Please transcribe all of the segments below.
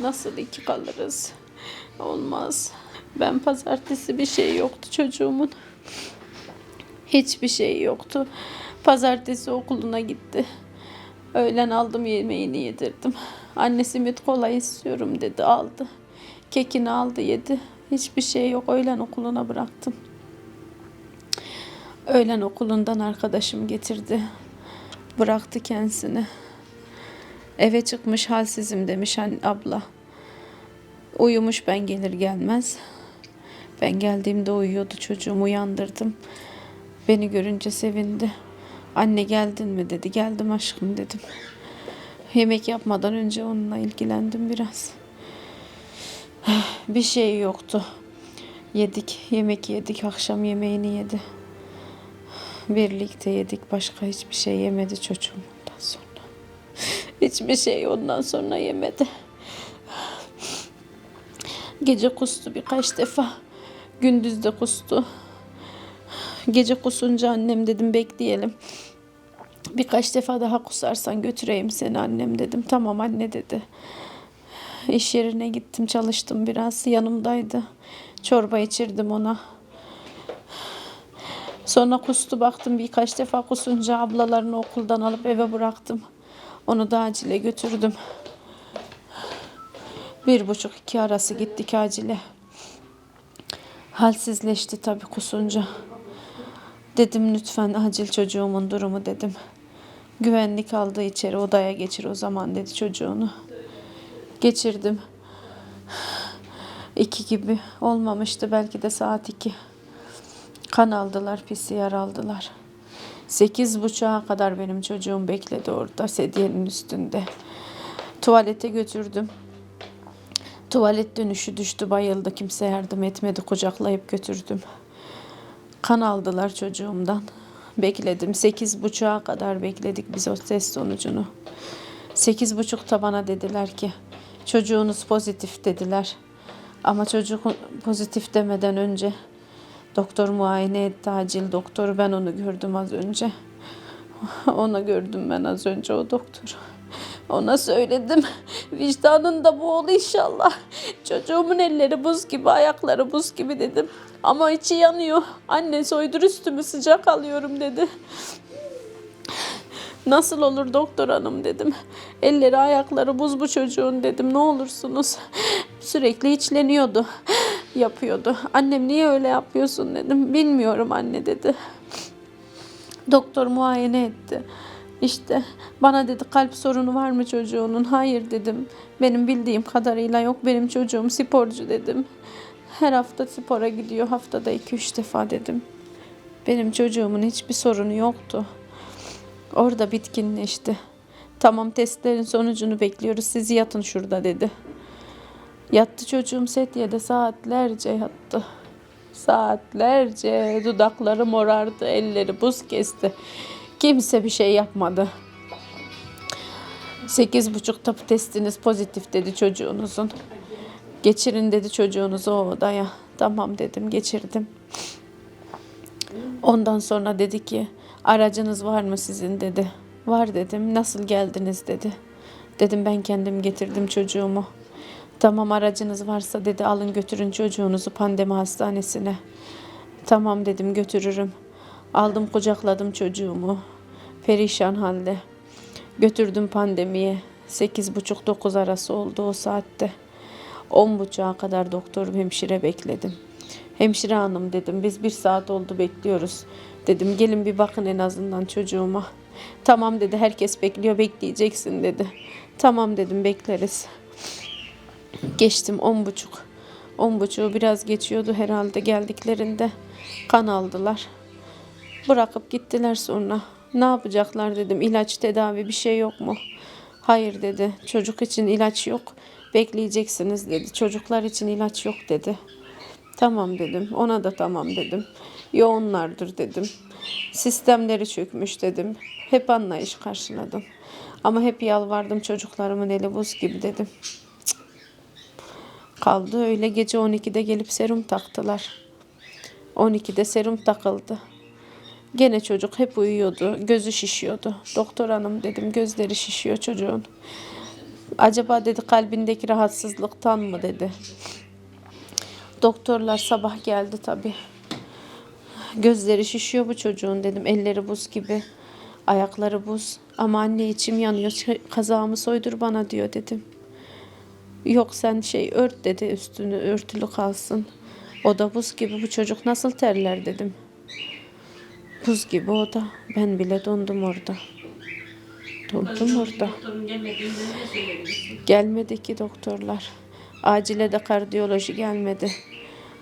Nasıl iki kalırız? Olmaz. Ben pazartesi bir şey yoktu çocuğumun. Hiçbir şey yoktu. Pazartesi okuluna gitti. Öğlen aldım yemeğini yedirdim. Annesi süt kola istiyorum dedi aldı. Kekini aldı yedi. Hiçbir şey yok. Öğlen okuluna bıraktım. Öğlen okulundan arkadaşım getirdi. Bıraktı kendisini. Eve çıkmış halsizim demiş an- abla. Uyumuş ben gelir gelmez. Ben geldiğimde uyuyordu çocuğumu uyandırdım. Beni görünce sevindi. Anne geldin mi dedi. Geldim aşkım dedim. Yemek yapmadan önce onunla ilgilendim biraz. Bir şey yoktu. Yedik, yemek yedik, akşam yemeğini yedi. Birlikte yedik, başka hiçbir şey yemedi çocuğum ondan sonra. Hiçbir şey ondan sonra yemedi. Gece kustu birkaç defa. Gündüz de kustu. Gece kusunca annem dedim bekleyelim. Birkaç defa daha kusarsan götüreyim seni annem dedim. Tamam anne dedi. İş yerine gittim çalıştım biraz yanımdaydı. Çorba içirdim ona. Sonra kustu baktım birkaç defa kusunca ablalarını okuldan alıp eve bıraktım. Onu da acile götürdüm. Bir buçuk iki arası gittik acile. Halsizleşti tabii kusunca. Dedim lütfen acil çocuğumun durumu dedim. Güvenlik aldı içeri odaya geçir o zaman dedi çocuğunu. Geçirdim. İki gibi olmamıştı belki de saat iki. Kan aldılar, PCR aldılar. Sekiz buçuğa kadar benim çocuğum bekledi orada sedyenin üstünde. Tuvalete götürdüm. Tuvalet dönüşü düştü bayıldı kimse yardım etmedi kucaklayıp götürdüm. Kan aldılar çocuğumdan. Bekledim. Sekiz buçuğa kadar bekledik biz o test sonucunu. Sekiz buçukta bana dediler ki çocuğunuz pozitif dediler. Ama çocuk pozitif demeden önce doktor muayene etti acil doktor. Ben onu gördüm az önce. Ona gördüm ben az önce o doktor. Ona söyledim. Vicdanın da bu ol inşallah. Çocuğumun elleri buz gibi, ayakları buz gibi dedim. Ama içi yanıyor. Anne soydur üstümü sıcak alıyorum dedi. Nasıl olur doktor hanım dedim. Elleri ayakları buz bu çocuğun dedim. Ne olursunuz. Sürekli içleniyordu. Yapıyordu. Annem niye öyle yapıyorsun dedim. Bilmiyorum anne dedi. Doktor muayene etti. İşte bana dedi kalp sorunu var mı çocuğunun? Hayır dedim. Benim bildiğim kadarıyla yok. Benim çocuğum sporcu dedim. Her hafta spora gidiyor. Haftada 2-3 defa dedim. Benim çocuğumun hiçbir sorunu yoktu. Orada bitkinleşti. Tamam testlerin sonucunu bekliyoruz. Siz yatın şurada dedi. Yattı çocuğum sedyede saatlerce yattı. Saatlerce dudakları morardı, elleri buz kesti. Kimse bir şey yapmadı. Sekiz buçukta testiniz pozitif dedi çocuğunuzun. Geçirin dedi çocuğunuzu o odaya. Tamam dedim geçirdim. Ondan sonra dedi ki aracınız var mı sizin dedi. Var dedim. Nasıl geldiniz dedi. Dedim ben kendim getirdim çocuğumu. Tamam aracınız varsa dedi alın götürün çocuğunuzu pandemi hastanesine. Tamam dedim götürürüm. Aldım kucakladım çocuğumu. Perişan halde. Götürdüm pandemiye. Sekiz buçuk dokuz arası oldu o saatte. On buçuğa kadar doktor hemşire bekledim. Hemşire hanım dedim biz bir saat oldu bekliyoruz. Dedim gelin bir bakın en azından çocuğuma. Tamam dedi herkes bekliyor bekleyeceksin dedi. Tamam dedim bekleriz. Geçtim on buçuk. On buçuğu biraz geçiyordu herhalde geldiklerinde. Kan aldılar. Bırakıp gittiler sonra. Ne yapacaklar dedim. İlaç tedavi bir şey yok mu? Hayır dedi. Çocuk için ilaç yok. Bekleyeceksiniz dedi. Çocuklar için ilaç yok dedi. Tamam dedim. Ona da tamam dedim. Yoğunlardır dedim. Sistemleri çökmüş dedim. Hep anlayış karşıladım. Ama hep yalvardım çocuklarımın eli buz gibi dedim. Kaldı öyle gece 12'de gelip serum taktılar. 12'de serum takıldı. Gene çocuk hep uyuyordu. Gözü şişiyordu. Doktor hanım dedim gözleri şişiyor çocuğun. Acaba dedi kalbindeki rahatsızlıktan mı dedi. Doktorlar sabah geldi tabii. Gözleri şişiyor bu çocuğun dedim. Elleri buz gibi. Ayakları buz. Ama anne içim yanıyor. Kazağımı soydur bana diyor dedim. Yok sen şey ört dedi üstünü örtülü kalsın. O da buz gibi bu çocuk nasıl terler dedim. Buz gibi o da. Ben bile dondum orada. Dondum orada. Gelmedi ki doktorlar. Acile de kardiyoloji gelmedi.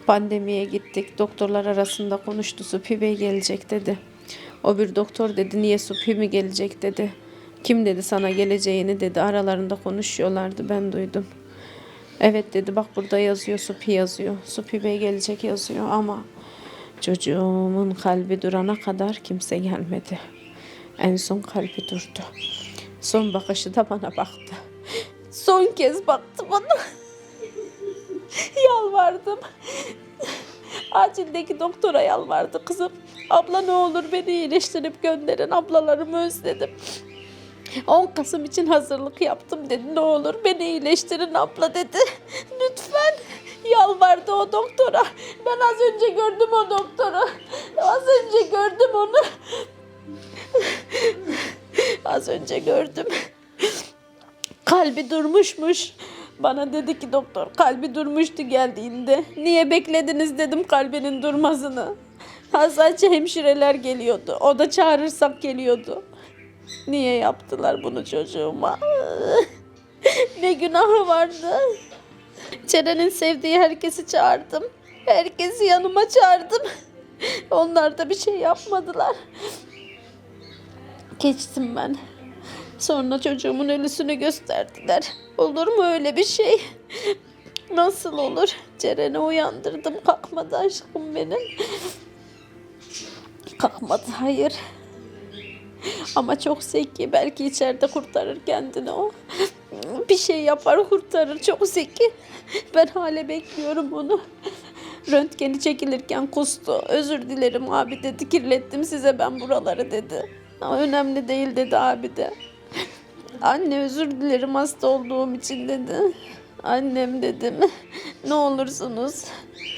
Pandemiye gittik. Doktorlar arasında konuştu. Supi Bey gelecek dedi. O bir doktor dedi niye Supi mi gelecek dedi. Kim dedi sana geleceğini dedi. Aralarında konuşuyorlardı ben duydum. Evet dedi bak burada yazıyor Supi yazıyor. Supi Bey gelecek yazıyor ama çocuğumun kalbi durana kadar kimse gelmedi. En son kalbi durdu. Son bakışı da bana baktı. Son kez baktı bana. Yalvardım. Acildeki doktora yalvardı kızım. Abla ne olur beni iyileştirip gönderin. Ablalarımı özledim. 10 Kasım için hazırlık yaptım dedi. Ne olur beni iyileştirin abla dedi. Lütfen. Yalvardı o doktora. Ben az önce gördüm o doktoru. Az önce gördüm onu. Az önce gördüm. Kalbi durmuşmuş. Bana dedi ki doktor kalbi durmuştu geldiğinde. Niye beklediniz dedim kalbinin durmasını. Sadece hemşireler geliyordu. O da çağırırsak geliyordu. Niye yaptılar bunu çocuğuma? ne günahı vardı? Ceren'in sevdiği herkesi çağırdım. Herkesi yanıma çağırdım. Onlar da bir şey yapmadılar. Geçtim ben. Sonra çocuğumun ölüsünü gösterdiler. Olur mu öyle bir şey? Nasıl olur? Ceren'i uyandırdım. Kalkmadı aşkım benim. Kalkmadı hayır. Ama çok zeki. Belki içeride kurtarır kendini o. Bir şey yapar kurtarır. Çok zeki. Ben hala bekliyorum onu. Röntgeni çekilirken kustu. Özür dilerim abi dedi. Kirlettim size ben buraları dedi. Ama önemli değil dedi abi de. Anne özür dilerim hasta olduğum için dedi. Annem dedim. Ne olursunuz.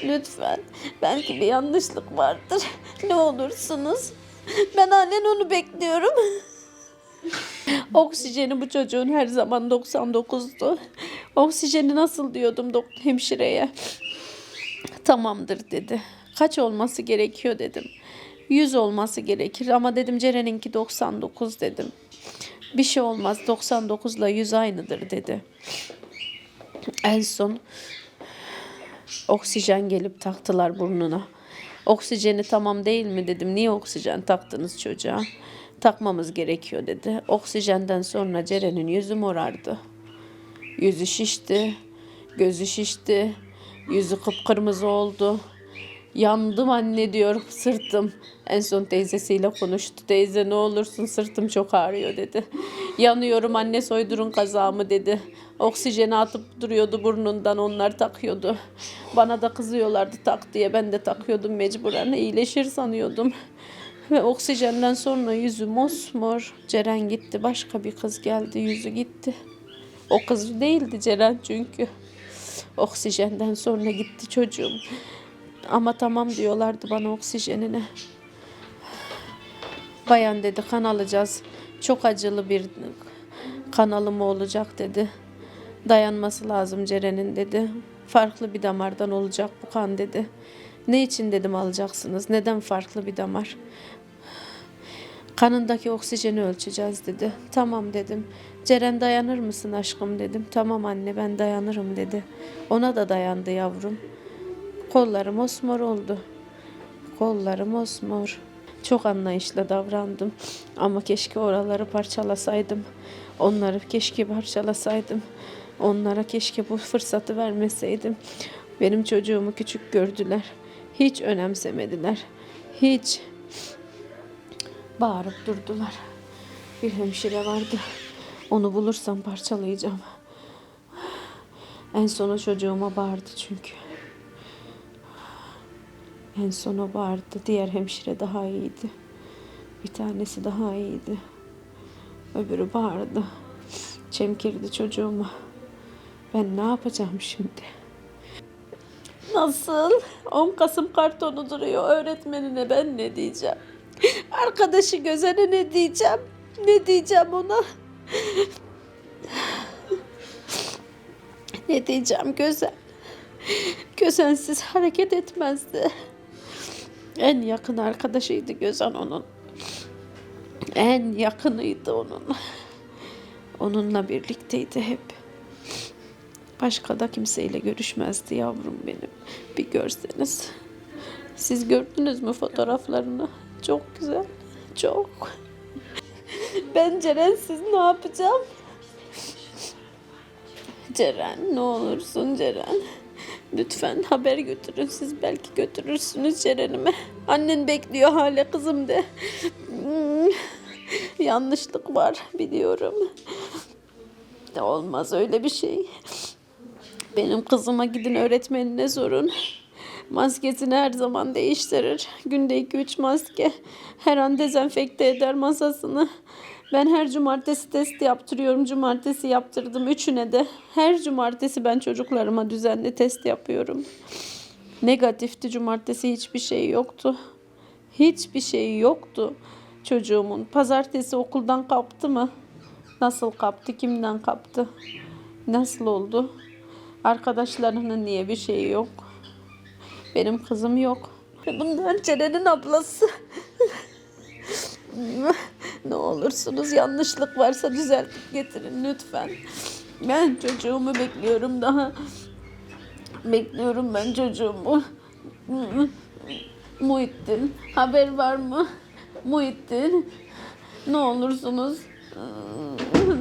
Lütfen. Belki bir yanlışlık vardır. Ne olursunuz. Ben halen onu bekliyorum. Oksijeni bu çocuğun her zaman 99'du. Oksijeni nasıl diyordum dok- hemşireye. Tamamdır dedi. Kaç olması gerekiyor dedim. 100 olması gerekir ama dedim Ceren'inki 99 dedim. Bir şey olmaz 99 ile 100 aynıdır dedi. En son oksijen gelip taktılar burnuna. Oksijeni tamam değil mi dedim. Niye oksijen taktınız çocuğa? Takmamız gerekiyor dedi. Oksijenden sonra Ceren'in yüzü morardı. Yüzü şişti, gözü şişti, yüzü kıpkırmızı oldu. Yandım anne diyor sırtım. En son teyzesiyle konuştu. Teyze ne olursun sırtım çok ağrıyor dedi. Yanıyorum anne soydurun kazağımı dedi. Oksijeni atıp duruyordu burnundan onlar takıyordu. Bana da kızıyorlardı tak diye ben de takıyordum mecburen. İyileşir sanıyordum. Ve oksijenden sonra yüzü mosmor. Ceren gitti başka bir kız geldi yüzü gitti. O kız değildi Ceren çünkü. Oksijenden sonra gitti çocuğum. Ama tamam diyorlardı bana oksijenine. Bayan dedi kan alacağız. Çok acılı bir kan alımı olacak dedi. Dayanması lazım Ceren'in dedi. Farklı bir damardan olacak bu kan dedi. Ne için dedim alacaksınız? Neden farklı bir damar? Kanındaki oksijeni ölçeceğiz dedi. Tamam dedim. Ceren dayanır mısın aşkım dedim. Tamam anne ben dayanırım dedi. Ona da dayandı yavrum. Kollarım osmor oldu. Kollarım osmor. Çok anlayışlı davrandım. Ama keşke oraları parçalasaydım. Onları keşke parçalasaydım. Onlara keşke bu fırsatı vermeseydim. Benim çocuğumu küçük gördüler. Hiç önemsemediler. Hiç. Bağırıp durdular. Bir hemşire vardı. Onu bulursam parçalayacağım. En sona çocuğuma bağırdı çünkü. En sona bağırdı. Diğer hemşire daha iyiydi. Bir tanesi daha iyiydi. Öbürü bağırdı. Çemkirdi çocuğumu. Ben ne yapacağım şimdi? Nasıl? 10 Kasım kartonu duruyor öğretmenine ben ne diyeceğim? Arkadaşı Gözen'e ne diyeceğim? Ne diyeceğim ona? Ne diyeceğim Gözen? Gözensiz hareket etmezdi. En yakın arkadaşıydı Gözen onun. En yakınıydı onun. Onunla birlikteydi hep. Başka da kimseyle görüşmezdi yavrum benim. Bir görseniz. Siz gördünüz mü fotoğraflarını? Çok güzel. Çok. Ben Ceren'siz ne yapacağım? Ceren ne olursun Ceren. Lütfen haber götürün siz belki götürürsünüz Ceren'ime. Annen bekliyor hala kızım de. Hmm, Yanlışlık var biliyorum. De olmaz öyle bir şey. Benim kızıma gidin öğretmenine sorun. Maskesini her zaman değiştirir. Günde 2-3 maske. Her an dezenfekte eder masasını. Ben her cumartesi test yaptırıyorum. Cumartesi yaptırdım üçüne de. Her cumartesi ben çocuklarıma düzenli test yapıyorum. Negatifti cumartesi hiçbir şey yoktu. Hiçbir şey yoktu çocuğumun. Pazartesi okuldan kaptı mı? Nasıl kaptı? Kimden kaptı? Nasıl oldu? Arkadaşlarının niye bir şeyi yok? Benim kızım yok. Bunlar Ceren'in ablası. Ne olursunuz yanlışlık varsa düzeltip getirin lütfen. Ben çocuğumu bekliyorum daha. Bekliyorum ben çocuğumu. Muhittin haber var mı? Muhittin ne olursunuz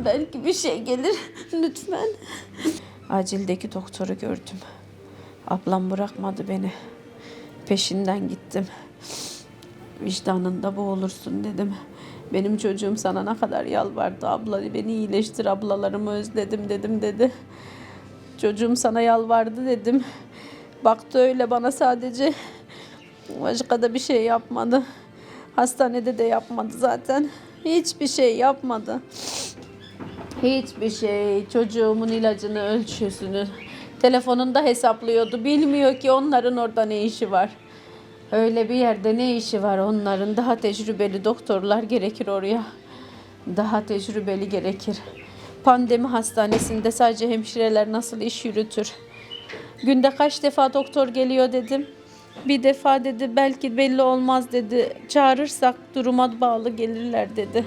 belki bir şey gelir lütfen. Acildeki doktoru gördüm. Ablam bırakmadı beni. Peşinden gittim. Vicdanında boğulursun dedim. Benim çocuğum sana ne kadar yalvardı abla beni iyileştir ablalarımı özledim dedim dedi. Çocuğum sana yalvardı dedim. Baktı öyle bana sadece başka da bir şey yapmadı. Hastanede de yapmadı zaten. Hiçbir şey yapmadı. Hiçbir şey. Çocuğumun ilacını, ölçüsünü telefonunda hesaplıyordu. Bilmiyor ki onların orada ne işi var. Öyle bir yerde ne işi var onların? Daha tecrübeli doktorlar gerekir oraya. Daha tecrübeli gerekir. Pandemi hastanesinde sadece hemşireler nasıl iş yürütür? Günde kaç defa doktor geliyor dedim. Bir defa dedi belki belli olmaz dedi. Çağırırsak duruma bağlı gelirler dedi.